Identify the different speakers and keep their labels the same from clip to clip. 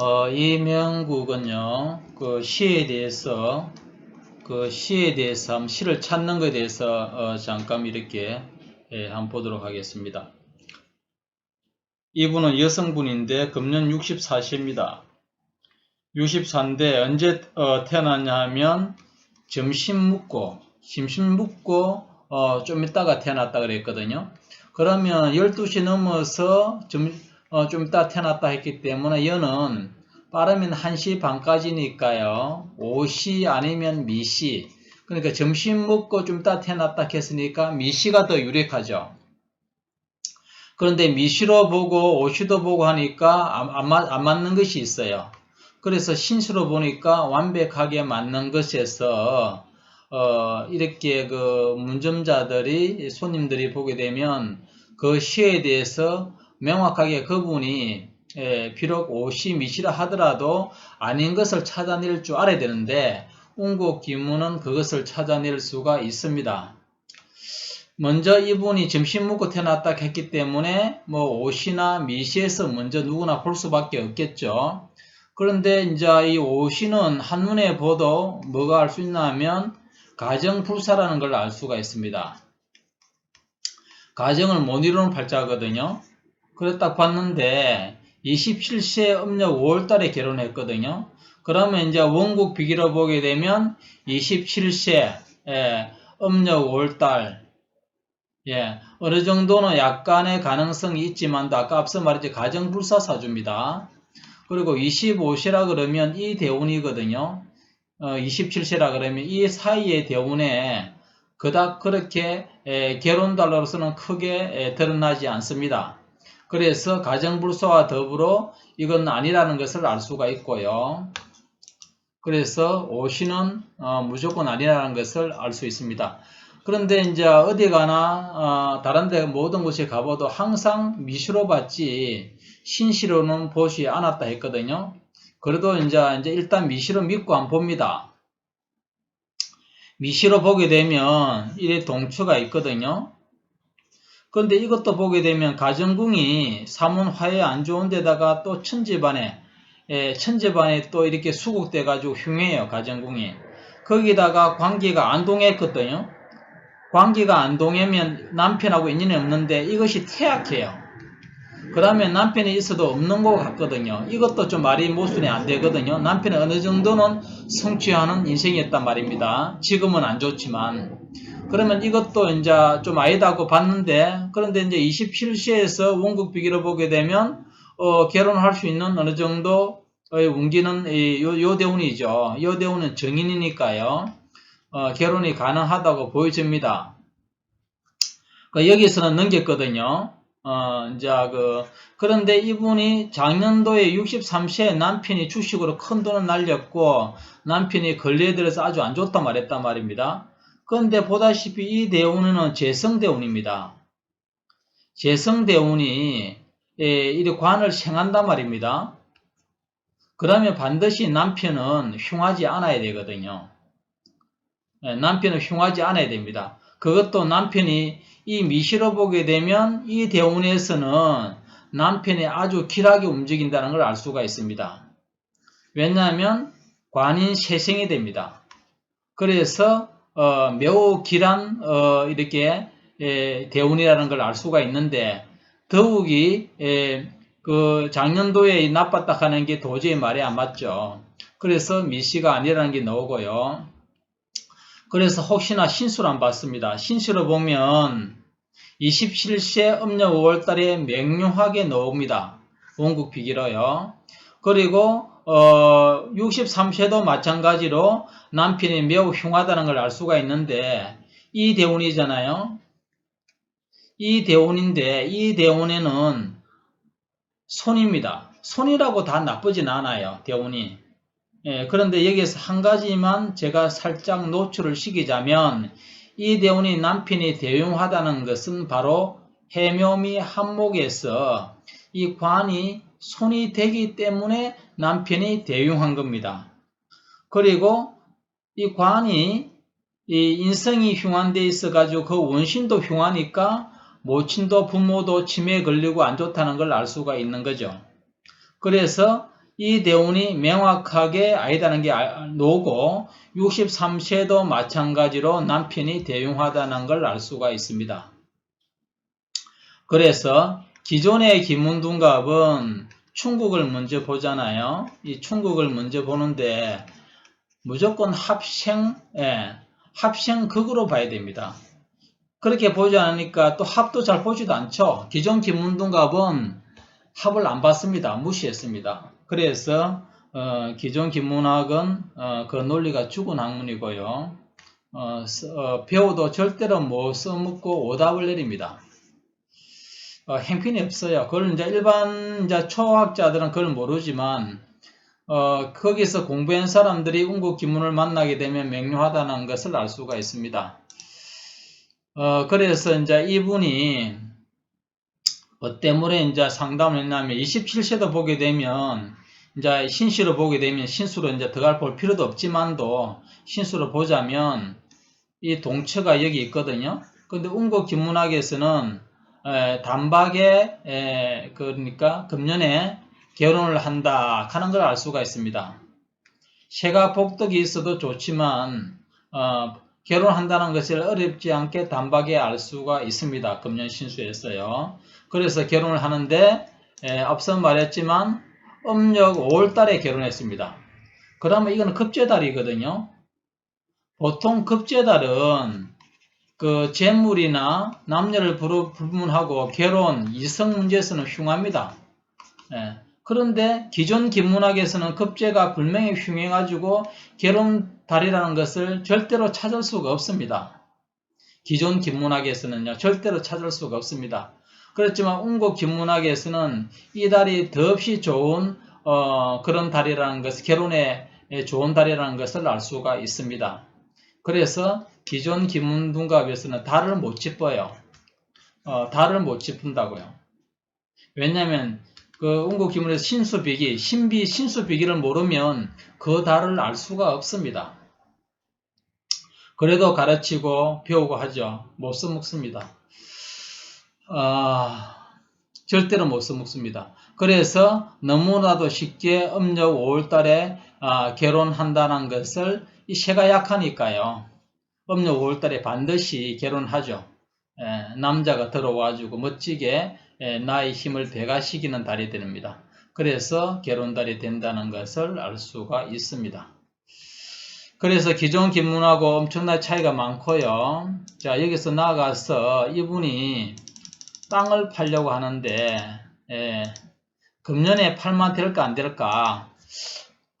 Speaker 1: 어, 이명국은요, 그 시에 대해서, 그 시에 대해서, 시를 찾는 것에 대해서, 어, 잠깐 이렇게, 예, 한번 보도록 하겠습니다. 이분은 여성분인데, 금년 64세입니다. 64인데, 언제, 어, 태어났냐 하면, 점심 먹고, 점심 먹고, 어, 좀 있다가 태어났다 그랬거든요. 그러면 12시 넘어서 좀, 어, 좀 이따 태어났다 했기 때문에 얘는 빠르면 1시 반까지니까요. 5시 아니면 미시. 그러니까 점심 먹고 좀 이따 태어났다 했으니까 미시가 더 유력하죠. 그런데 미시로 보고 오시도 보고 하니까 안, 안, 맞, 안 맞는 것이 있어요. 그래서 신수로 보니까 완벽하게 맞는 것에서 어, 이렇게 그 문점자들이 손님들이 보게 되면 그 시에 대해서 명확하게 그분이 예, 비록 미시라 하더라도 아닌 것을 찾아낼 줄 알아야 되는데 운국 기문은 그것을 찾아낼 수가 있습니다. 먼저 이분이 점심 먹고 태어났다 했기 때문에 뭐 옷이나 미시에서 먼저 누구나 볼 수밖에 없겠죠. 그런데 이제 이 옷이는 한눈에 보도 뭐가 알 수 있냐면 가정불사라는 걸 알 수가 있습니다. 가정을 못 이루는 팔자거든요. 딱 봤는데 27세 음력 5월달에 결혼했거든요. 그러면 이제 원국 비기로 보게 되면 27세 예, 음력 5월달 예, 어느 정도는 약간의 가능성이 있지만도 아까 앞서 말했지 가정불사 사주입니다. 그리고 25세라 그러면 이 대운이거든요. 어, 27세라 그러면 이 사이의 대운에 그닥 그렇게 에, 결혼달로서는 크게 에, 드러나지 않습니다. 그래서 가정불소와 더불어 이건 아니라는 것을 알 수가 있고요. 그래서 오시는 어, 무조건 아니라는 것을 알 수 있습니다. 그런데 이제 어디 가나 어, 다른 데 모든 곳에 가봐도 항상 미시로 봤지 신시로는 보지 않았다 했거든요. 그래도 이제, 이제 일단 미시로 믿고 안 봅니다. 미시로 보게 되면 이래 동처가 있거든요. 그런데 이것도 보게 되면 가정궁이 사문화에 안 좋은 데다가 또 천지반에 예, 천지반에 또 이렇게 수국돼 가지고 흉해요 가정궁이 거기다가 관계가 안 동했거든요. 관계가 안 동하면 남편하고 인연이 없는데 이것이 태약해요. 그러면 남편이 있어도 없는 것 같거든요. 이것도 좀 말이 모순이 안 되거든요. 남편이 어느 정도는 성취하는 인생이었단 말입니다. 지금은 안 좋지만. 그러면 이것도 이제 좀 아니다고 봤는데, 그런데 이제 27세에서 원국 비기를 보게 되면, 어, 결혼할 수 있는 어느 정도, 의 운기는 이, 요, 요 대운이죠. 요 대운은 정인이니까요. 어, 결혼이 가능하다고 보여집니다. 그 여기서는 넘겼거든요. 어, 이제 그 그런데 이분이 작년도에 63세 남편이 주식으로 큰 돈을 날렸고 남편이 권리에 들어서 아주 안 좋다 말했단 말입니다. 그런데 보다시피 이 대운은 재성대운입니다. 재성대운이 예, 이 관을 생한단 말입니다. 그러면 반드시 남편은 흉하지 않아야 되거든요. 예, 남편은 흉하지 않아야 됩니다. 그것도 남편이 이 미시로 보게 되면 이 대운에서는 남편이 아주 길하게 움직인다는 걸 알 수가 있습니다. 왜냐하면 관인 세생이 됩니다. 그래서 어, 매우 길한 어, 이렇게 에, 대운이라는 걸 알 수가 있는데 더욱이 에, 그 작년도에 나빴다 하는 게 도저히 말이 안 맞죠. 그래서 미시가 아니라는 게 나오고요. 그래서 혹시나 신수를 안 봤습니다. 신수를 보면 27세 음력 5월달에 맹룡하게 나옵니다. 원국 비기로요. 그리고 어, 63세도 마찬가지로 남편이 매우 흉하다는 걸 알 수가 있는데 이 대운이잖아요. 이 대운인데 이 대운에는 손입니다. 손이라고 다 나쁘진 않아요. 대운이. 예, 그런데 여기에서 한 가지만 제가 살짝 노출을 시키자면 이 대운이 남편이 대용하다는 것은 바로 해묘미 한목에서 이 관이 손이 되기 때문에 남편이 대용한 겁니다. 그리고 이 관이 이 인성이 흉한 데 있어 가지고 그 원신도 흉하니까 모친도 부모도 치매에 걸리고 안 좋다는 걸 알 수가 있는 거죠. 그래서 이 대운이 명확하게 아니다는 게 알- 노고 63세도 마찬가지로 남편이 대용하다는 걸 알 수가 있습니다. 그래서 기존의 김문둥갑은 충국을 먼저 보잖아요. 이 충국을 먼저 보는데 무조건 합생, 예, 합생극으로 봐야 됩니다. 그렇게 보지 않으니까 또 합도 잘 보지도 않죠. 기존 김문둥갑은 합을 안 봤습니다. 무시했습니다. 그래서 어, 기존 김문학은 어, 그 논리가 죽은 학문이고요. 어, 써- 어, 배워도 절대로 못 써먹고 오답을 내립니다. 어, 행편이 없어요. 그걸 이제 일반 이제 초학자들은 그걸 모르지만 어, 거기서 공부한 사람들이 운국 기문을 만나게 되면 명료하다는 것을 알 수가 있습니다. 어, 그래서 이제 이분이 뭐 때문에 이제 상담을 했냐면 27세도 보게 되면 이제 신수로 보게 되면 신수로 이제 들어갈 볼 필요도 없지만도 신수로 보자면 이 동처가 여기 있거든요. 근데 운국 기문학에서는 에, 단박에 에, 그러니까 금년에 결혼을 한다 하는 걸 알 수가 있습니다. 새가 복덕이 있어도 좋지만 어, 결혼한다는 것을 어렵지 않게 단박에 알 수가 있습니다. 금년 신수에서요. 그래서 결혼을 하는데 에, 앞서 말했지만 음력 5월달에 결혼했습니다. 그러면 이거는 급제달이거든요. 보통 급제달은 그 재물이나 남녀를 불- 불문하고 결혼, 이성 문제에서는 흉합니다. 예. 그런데 기존 김문학에서는 급제가 불명히 흉해가지고 결혼 달이라는 것을 절대로 찾을 수가 없습니다. 기존 김문학에서는요, 절대로 찾을 수가 없습니다. 그렇지만 운국 김문학에서는 이 달이 더없이 좋은 어, 그런 달이라는 것을 결혼에 좋은 달이라는 것을 알 수가 있습니다. 그래서 기존 김문둥갑에서는 달을 못 짚어요. 어, 달을 못 짚은다고요. 왜냐하면 그 운국 기문에서 신수비기, 신비 신수비기를 모르면 그 달을 알 수가 없습니다. 그래도 가르치고 배우고 하죠. 못 써먹습니다. 아, 절대로 못 써먹습니다. 그래서 너무나도 쉽게 음력 5월달에 아, 결혼한다는 것을 이 새가 약하니까요. 음력 5월달에 반드시 결혼하죠. 예, 남자가 들어와주고 멋지게 예, 나의 힘을 배가시키는 달이 됩니다. 그래서 결혼달이 된다는 것을 알 수가 있습니다. 그래서 기존 김문하고 엄청난 차이가 많고요. 자 여기서 나아가서 이분이 땅을 팔려고 하는데 예, 금년에 팔만 될까 안 될까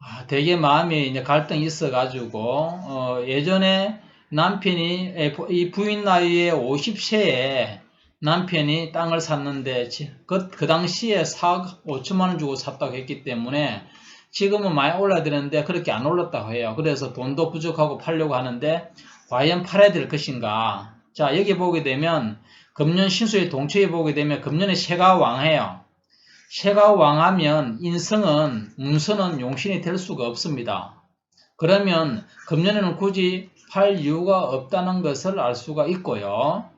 Speaker 1: 아, 되게 마음이 이제 갈등이 있어가지고 어, 예전에 남편이 이 부인 나이에 50세에 남편이 땅을 샀는데 지- 그, 그 당시에 4억 5천만 원 주고 샀다고 했기 때문에 지금은 많이 올라야 되는데 그렇게 안 올랐다고 해요. 그래서 돈도 부족하고 팔려고 하는데 과연 팔아야 될 것인가? 자 여기 보게 되면 금년 신수의 동처에 보게 되면 금년에 새가 왕해요. 새가 왕하면 인성은 문서는 용신이 될 수가 없습니다. 그러면 금년에는 굳이 팔 이유가 없다는 것을 알 수가 있고요.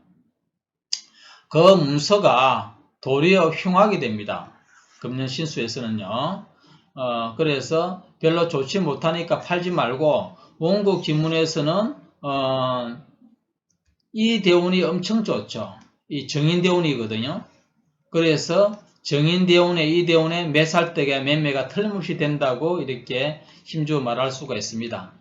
Speaker 1: 그 문서가 도리어 흉하게 됩니다. 금년 신수에서는요. 어, 그래서 별로 좋지 못하니까 팔지 말고 원국 기문에서는 어, 이 대운이 엄청 좋죠. 이 정인 대운이거든요. 그래서 정인 대운에 이 대운에 매살때가 매매가 틀림없이 된다고 이렇게 힘주어 말할 수가 있습니다.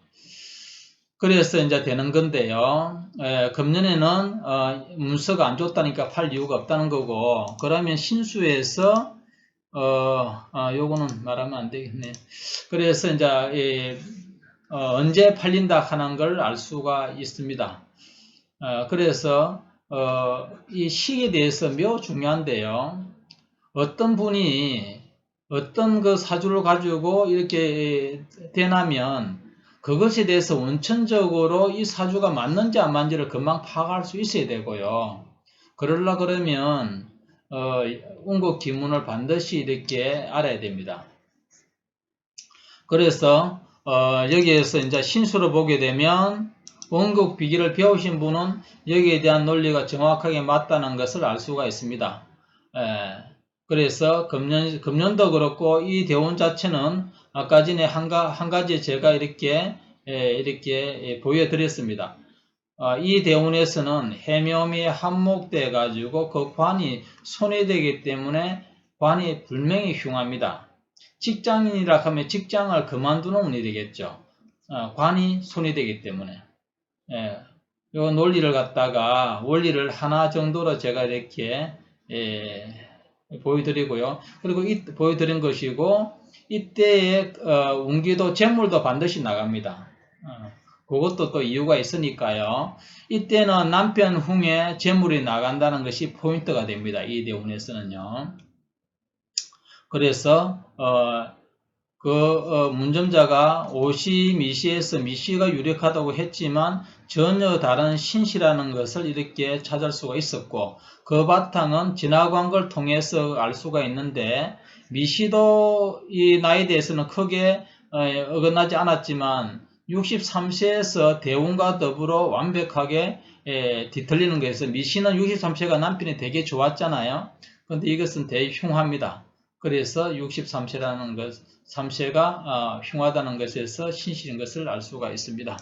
Speaker 1: 그래서 이제 되는 건데요. 에, 금년에는 어, 문서가 안 좋다니까 팔 이유가 없다는 거고 그러면 신수에서 어, 아, 요거는 말하면 안 되겠네. 그래서 이제 이, 어, 언제 팔린다 하는 걸 알 수가 있습니다. 어, 그래서 어, 이 시기에 대해서 매우 중요한데요. 어떤 분이 어떤 그 사주를 가지고 이렇게 되나면 그것에 대해서 원천적으로 이 사주가 맞는지 안 맞는지를 금방 파악할 수 있어야 되고요. 그러려 그러면 어, 운국 기문을 반드시 이렇게 알아야 됩니다. 그래서 어, 여기에서 이제 신수로 보게 되면 원국 비기를 배우신 분은 여기에 대한 논리가 정확하게 맞다는 것을 알 수가 있습니다. 에, 그래서 금년, 금년도 그렇고 이 대운 자체는 아까 전에 한, 가, 한 가지 제가 이렇게, 예, 이렇게 예, 보여드렸습니다. 어, 이 대운에서는 해묘이 한목돼 가지고 그 관이 손해되기 때문에 관이 불명이 흉합니다. 직장인이라 하면 직장을 그만두는 운이 되겠죠. 어, 관이 손해되기 때문에. 예, 요 논리를 갖다가 원리를 하나 정도로 제가 이렇게 예, 보여드리고요. 그리고 이, 보여드린 것이고 이때의 어, 운기도 재물도 반드시 나갑니다. 어, 그것도 또 이유가 있으니까요. 이때는 남편 흉에 재물이 나간다는 것이 포인트가 됩니다. 이 대운에서는요. 그래서 어, 그 어, 문점자가 오시 미시에서 미시가 유력하다고 했지만 전혀 다른 신시라는 것을 이렇게 찾을 수가 있었고 그 바탕은 지나간 걸 통해서 알 수가 있는데 미시도 이 나이에 대해서는 크게 어, 어긋나지 않았지만 63세에서 대운과 더불어 완벽하게 에, 뒤틀리는 것에서 미시는 63세가 남편이 되게 좋았잖아요. 그런데 이것은 대흉합니다. 그래서 63세라는 것, 3세가 어, 흉하다는 것에서 신실인 것을 알 수가 있습니다.